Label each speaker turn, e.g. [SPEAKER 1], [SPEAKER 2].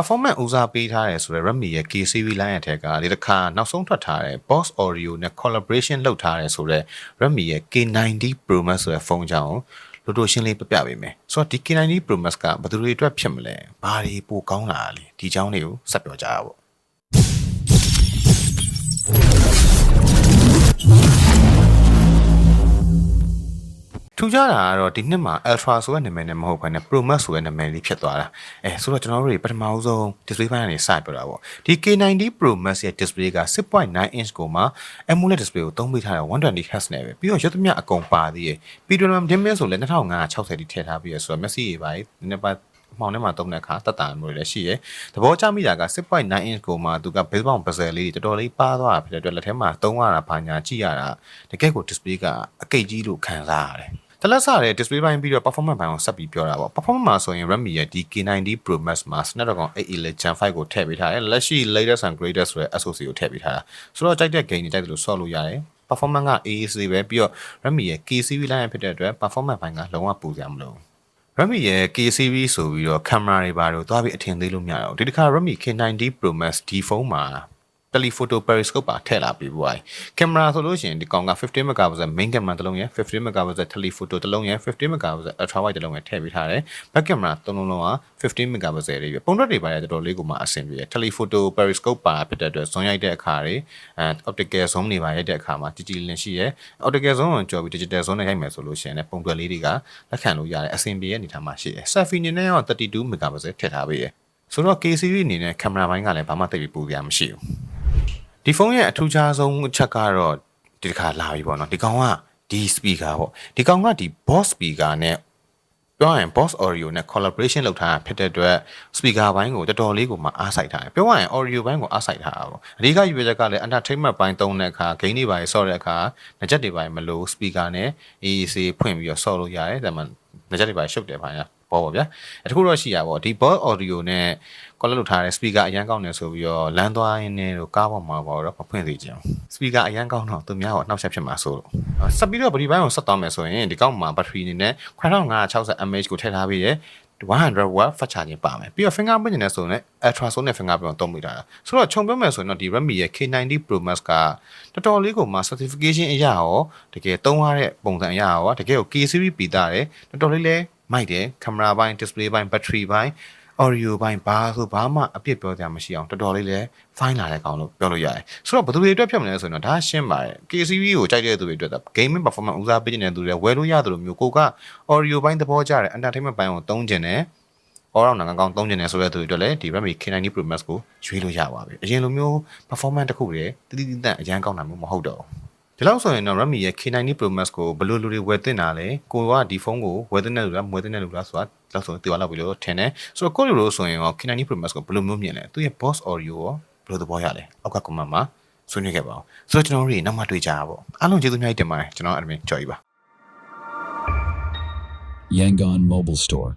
[SPEAKER 1] performance ဦးစားပေးထားတယ်ဆိုတော့ Redmi ရဲ့ K series line အထက်ကဒီတစ်ခါနောက်ဆုံးထွက်ထားတဲ့ Boss Audio နဲ့ collaboration လုပ်ထားတယ်ဆိုတော့ Redmi ရဲ့ K90 Pro Max ဆိုတဲ့ဖုန်းကြောင့်လိုတိုရှင်းလေးပြပြပေးမယ်ဆိုတော့ဒီ K90 Pro Max ကဘယ်သူတွေအတွက်ဖြစ်မလဲဘာတွေပိုကောင်းလာလဲဒီအကြောင်းတွေကိုဆက်ပြောကြရအောင် ထူးခြားတာကတော့ဒီနှစ်မှာ Ultra ဆိုတဲ့နာမည်နဲ့မဟုတ်ဘဲနဲ့ Pro Max ဆိုတဲ့နာမည်လေးဖြစ်သွားတာအဲဆိုတော့ကျွန်တော်တို့တွေပထမဦးဆုံး display ဘိုင်းကနေစပြောတာပေါ့ဒီ K90 Pro Max ရဲ့ display က6.9 inch ကိုမှ AMOLED display ကိုသုံးပေးထားတဲ့ 120Hz နဲ့ပဲပြီးတော့ရုပ်သမျှအကုန်ပါသေးရဲ့ပြီးတော့ dimming ဆိုလည်း2560တိထည့်ထားပြီးရဆိုတော့မျက်စိတွေပါနည်းနည်းပါမှောင်ထဲမှာတုံးတဲ့အခါတက်တာမျိုးတွေလည်းရှိရဲ။သဘောကျမိတာက6.9 inch ကိုမှသူက base bound bezel လေးတွေတော်တော်လေးပါသွားတာဖြစ်တဲ့အတွက်လက်ထဲမှာသုံးရတာဘာညာကြည့်ရတာတကယ့်ကို display ကအကိတ်ကြီးလို့ခံစားရတယ်။ တလက်စားတဲ့ display ဘိုင်းပြီးတော့ performance ဘိုင်းကိုဆက်ပြီးပြောတာပေါ့ performance မှာဆိုရင် Redmi ရဲ့ဒီ K90 Pro Max မှာ Snapdragon 8 Elite Gen 5ကိုထည့်ပေးထားတယ်လက်ရှိ latest and greatest ဆိုတဲ့ SoC ကိုထည့်ပေးထားတာဆိုတော့ကြိုက်တဲ့ game တွေကြိုက်တယ်လို့ဆော့လို့ရတယ် performance က AAC ပဲပြီးတော့ Redmi ရဲ့ K series line ဖြစ်တဲ့အတွက် performance ဘိုင်းကလုံးဝပူစရာမလိုဘူး Redmi ရဲ့ K series ဆိုပြီးတော့ camera တွေပါတော့သွားပြီးအထင်သေးလို့မရတော့ဘူးဒီတစ်ခါ Redmi K90 Pro Max ဒီဖုန်းမှာ telephoto periscope ပါထည့်လာပြီးပွား။ကင်မရာဆိုလို့ရှိရင်ဒီကောင်က50 megapixel main camera တစ်လုံးရယ်50 megapixel telephoto တစ်လုံးရယ်50 megapixel ultra wide တစ်လုံးရယ်ထည့်ပေးထားတယ်။ back camera သုံးလုံးလုံးက50 megapixel တွေပဲ။ပုံတွက်တွေပါရတော်တော်လေးကိုမှအဆင်ပြေတယ်။ telephoto periscope ပါဖြစ်တဲ့အတွက် zoom ရိုက်တဲ့အခါတွေအဲ optical zoom တွေပါရိုက်တဲ့အခါမှာကြည်ကြည်လင်ရှိရယ် optical zoom ကိုကြော်ပြီး digital zoom နဲ့ရိုက်မယ်ဆိုလို့ရှိရင်လည်းပုံတွက်လေးတွေကလက်ခံလို့ရတယ်အဆင်ပြေတဲ့အနေထားမှာရှိတယ်။ selfie အနေနဲ့ရော32 megapixel ထည့်ထားပေးရယ်။ဆိုတော့ K series အနေနဲ့ကင်မရာဘိုင်းကလည်းဘာမှသိပ်ပြီးပူစရာမရှိဘူး။ ဒီဖုန်းရဲ့အထူးခြားဆုံးအချက်ကတော့ဒီတစ်ခါလာပြီပေါ့နော်ဒီကောင်ကဒီ speaker ပေါ့ဒီကောင်ကဒီ boss speaker နဲ့ပြောရရင် boss audio နဲ့ collaboration လုပ်ထားတာဖြစ်တဲ့အတွက် speaker ဘိုင်းကိုတော်တော်လေးကိုမှအားစိုက်ထားတယ်ပြောရရင် audio ဘိုင်းကိုအားစိုက်ထားတာပေါ့အဓိကယူရချက်ကလည်း entertainment ဘိုင်းသုံးတဲ့အခါ game တွေပါဆော့တဲ့အခါငကြက်တွေပါမလို့ speaker နဲ့ AAC ဖွင့်ပြီးတော့ဆော့လို့ရတယ်ဒါမှငကြက်တွေပါရှုပ်တယ်ဘိုင်းက ပေါ့ပေါ့ဗျာအတခုတော့ရှိရပါဘောဒီ boss audio နဲ့ color လုပ်ထားတဲ့ speaker အရန်ကောင်းနေဆိုပြီးတော့လမ်းသွားရင်းနဲ့တော့ကားပေါ်မှာပေါ့တော့မဖွင့်သေးကြအောင် speaker အရန်ကောင်းတော့သူများတော့နှောက်ယှက်ဖြစ်မှာဆိုလို့ဆက်ပြီးတော့ဗဒီဘိုင်းကိုဆက်သွားမယ်ဆိုရင်ဒီကောက်မှာ battery အနေနဲ့9560 mAh ကိုထည့်ထားပြီးရ100 watt fast charging ပါမယ်ပြီးတော့ fingerprint နဲ့ဆိုရင် ultrasonic fingerprint ကိုသုံးမိတာဆိုတော့ခြုံပြောမယ်ဆိုရင်တော့ဒီ Redmi ရဲ့ K90 Pro Max ကတော်တော်လေးကိုမှ certification အရာရောတကယ်သုံးရတဲ့ပုံစံအရာရောတကယ်ကို K series ပြီးသားတယ်တော်တော်လေးလဲ မိုက်တယ် camera ဘိုင်း display ဘိုင်း battery ဘိုင်း audio ဘိုင်းဘာဆိုဘာမှအပြစ်ပြောကြမရှိအောင်တော်တော်လေးလဲ fine လာတဲ့ကောင်လို့ပြောလို့ရတယ်ဆိုတော့ဘယ်သူတွေအတွက်ဖြစ်မလဲဆိုရင်တော့ဒါရှင်းပါတယ် KCV ကိုကြိုက်တဲ့သူတွေအတွက် gaming performance ဦးစားပေးနေတဲ့သူတွေဝယ်လို့ရတယ်လို့မျိုးကိုက audio ဘိုင်းသဘောကျတယ် entertainment ဘိုင်းကိုသုံးကျင်တယ် all round နိုင်ငံကောင်းသုံးကျင်တယ်ဆိုတဲ့သူတွေအတွက်လည်းဒီ Redmi K90 Pro Max ကိုရွေးလို့ရပါပြီအရင်လိုမျိုး performance တစ်ခုတည်းတတိတိတန့်အရန်ကောင်းတာမျိုးမဟုတ်တော့ဘူး ဒီလောက်ဆိုရင်တော့ Redmi ရဲ့ K90 Pro Max ကိုဘယ်လိုလူတွေဝယ်သင့်တာလဲကိုကဒီဖုန်းကိုဝယ်သင့်တဲ့လူလားမဝယ်သင့်တဲ့လူလားဆိုတာလောက်ဆိုတေဝါလောက်ပြီလို့ထင်တယ်ဆိုတော့ကိုလိုလိုဆိုရင်ရော K90 Pro Max ကိုဘယ်လိုမျိုးမြင်လဲသူရဲ့ boss audio ရောဘယ်လိုသဘောရလဲအောက်က comment မှာဆွေးနွေးခဲ့ပါအောင်ဆိုတော့ကျွန်တော်တို့နောက်မှတွေ့ကြရပါအားလုံးကျေးဇူးများတင်ပါတယ်ကျွန်တော် admin ကြော်ကြီးပါ
[SPEAKER 2] Yangon Mobile Store.